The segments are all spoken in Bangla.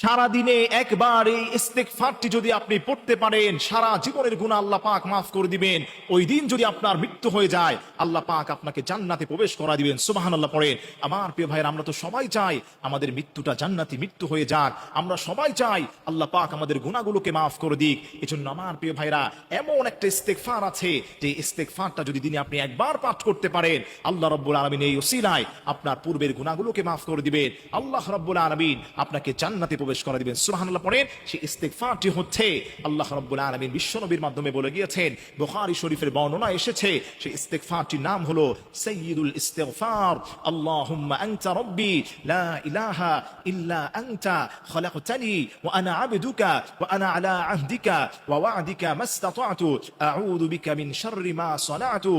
সারা দিনে একবার এই ইস্তেকফারটি যদি আপনি পড়তে পারেন, সারা জীবনের গুণা আল্লাহ পাক মাফ করে দিবেন। ওই দিন যদি আপনার মৃত্যু হয়ে যায়, আল্লাহ পাক আপনাকে জান্নাতে প্রবেশ করা দিবেন। সুবাহান আল্লাহ পড়েন, আমার প্রিয় ভাইয়ের, আমরা তো সবাই চাই আমাদের মৃত্যুটা জান্নাতি মৃত্যু হয়ে যাক। আমরা সবাই চাই আল্লাহ পাক আমাদের গুণাগুলোকে মাফ করে দিক। এজন্য আমার প্রিয় ভাইরা এমন একটা ইস্তেকফার আছে, যে ইস্তেকফারটা যদি দিনে আপনি একবার পাঠ করতে পারেন, আল্লাহ রব্বুল আলমিন এই ওসিলায় আপনার পূর্বের গুণাগুলোকে মাফ করে দিবেন। আল্লাহ রব্বুল আলমিন আপনাকে জান্নাতে প্রবেশ করে দিবেন। সুবহানাল্লাহ পড়েন সেই ইস্তেগফারটি হচ্ছে আল্লাহ রাব্বুল আলামিন বিশ্বনবীর মাধ্যমে বলে গিয়েছেন, বুখারী শরীফের বর্ণনা এসেছে সেই ইস্তেগফারটির নাম হলো সাইয়্যিদুল ইস্তিগফার, আল্লাহুম্মা আনতা রাব্বি, লা ইলাহা ইল্লা আনতা খলাকতানি ওয়া আনা আবদুকা, ওয়া আনা আলা আহদিকা, ওয়া ওয়া'দিকা মাস্তাতা'তু, আউযু বিকা মিন শাররি মা সানা'তু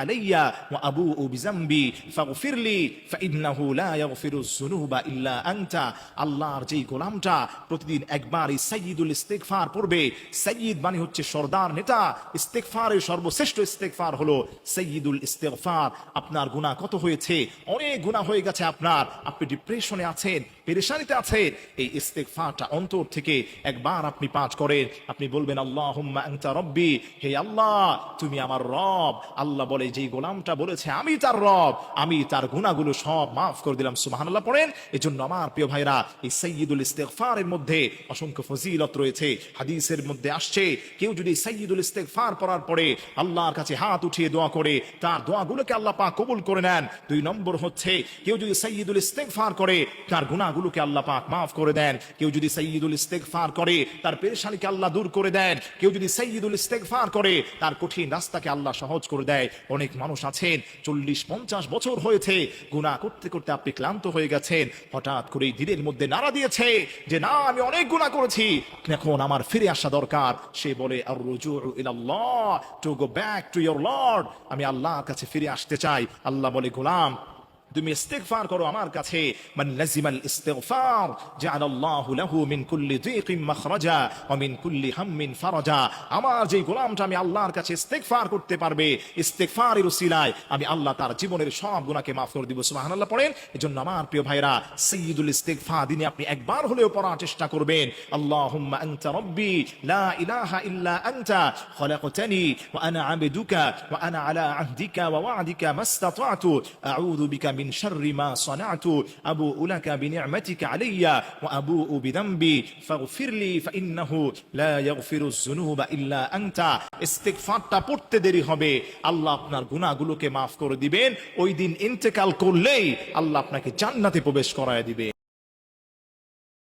আলাইয়া, ওয়া আবু'ু বিযামবি ফাগফির লি ফাইন্নাহু লা ইয়াগফিরু যুনুবা আনতা, আল্লাহর যেই গোলামটা প্রতিদিন একবার এই সৈয়দুল ইস্তেকফার পড়বে। সৈয়দ মানে হচ্ছে সর্দার নেতা। ইস্তেকফারের সর্বশ্রেষ্ঠ ইস্তেকফার হলো সৈয়দুল ইস্তেকফার আপনার গুণা কত হয়েছে? অনেক গুণা হয়ে গেছে আপনার। আপনি ডিপ্রেশনে আছেন পেরেশানিতে আছেন এই ইস্তেগফারটা অন্তর থেকে একবার আপনি পাঠ করেন। আপনি বলবেন, আল্লাহুম্মা আনতা রব্বি। হে আল্লাহ, তুমি আমার রব। আল্লাহ বলে, যেই গোলামটা বলেছে, আমি তার রব। আমি তার গুনাহগুলো সব মাফ করে দিলাম। সুবহানাল্লাহ পড়েন। এজন্য আমার প্রিয় ভাইরা, এই সাইয়্যিদুল ইস্তেগফারের মধ্যে অসংখ্য ফজিলত রয়েছে। হাদিসের মধ্যে আসছে, কেউ যদি সাইয়্যিদুল ইস্তেগফার পড়ার পরে আল্লাহর কাছে হাত উঠিয়ে দোয়া করে, তার দোয়াগুলোকে আল্লাহ পা কবুল করে নেন। দুই নম্বর হচ্ছে, কেউ যদি সাইয়্যিদুল ইস্তেগফার করে, তার গুনাহগুলোকে আল্লাহ পাক মাফ করে দেন। কেউ যদি সাইয়্যিদুল ইস্তেগফার করে, তার পেরেশানিকে আল্লাহ দূর করে দেন। কেউ যদি সাইয়্যিদুল ইস্তেগফার করে, তার কঠিন রাস্তাকে আল্লাহ সহজ করে দেয়। অনেক মানুষ আছেন, চল্লিশ পঞ্চাশ বছর হয়েছে, গুনাহ করতে করতে আপনি ক্লান্ত হয়ে গেছেন, হঠাৎ করে দিনের মধ্যে নাড়া দিয়েছে যে, না, আমি অনেক গুনাহ করেছি। এখন আমার ফিরে আসা দরকার। সে বলে আর রুজু ইলাল্লাহ to go back to your Lord আমি আল্লাহর কাছে ফিরে আসতে চাই। আল্লাহ বলে, গোলাম তুমি ইস্তেগফার করো আমার কাছে। মান লাজিমাল ইস্তিগফার লাহু মিন কুল্লি দিকিম ওয়া মিন কুল্লি হাম্মিন ফারাজা। আমার যে গোলামটা আমি আল্লাহর কাছে ইস্তেগফার করতে পারবে, ইস্তেগফারের উসিলায় আমি আল্লাহ তার জীবনের সব গুনাহকে মাফ করে দিব, সুবহানাল্লাহ পড়েন। এজন্য আমার প্রিয় ভাইরা সাইয়্যিদুল ইস্তিগফার দিনে আপনি একবার হলেও পড়ার চেষ্টা করবেন। আল্লাহুম্মা আনতা রাব্বি, লা ইলাহা ইল্লা আনতা, খলাকতানি ওয়া আনা আবদুকা ওয়া আনা আলা আহদিকা ওয়া ওয়া'দিকা মাস্তাতা'তু। আউযু বিকা মিন শাররি মা সানা'তু আবু উলাকা বিনি'মাতিকা আলাইয়া ওয়া আবু বিযামবি ফাগফির লি ফাইন্নাহু লা ইয়াগফিরু যুনুবা ইল্লা আনতা ইস্তিগফারটা পড়তে দেরি হবে। আল্লাহ আপনার গুনাহগুলোকে মাফ করে দিবেন। ওই দিন ইন্তেকাল করলেই আল্লাহ আপনাকে জান্নাতে প্রবেশ করায় দিবে।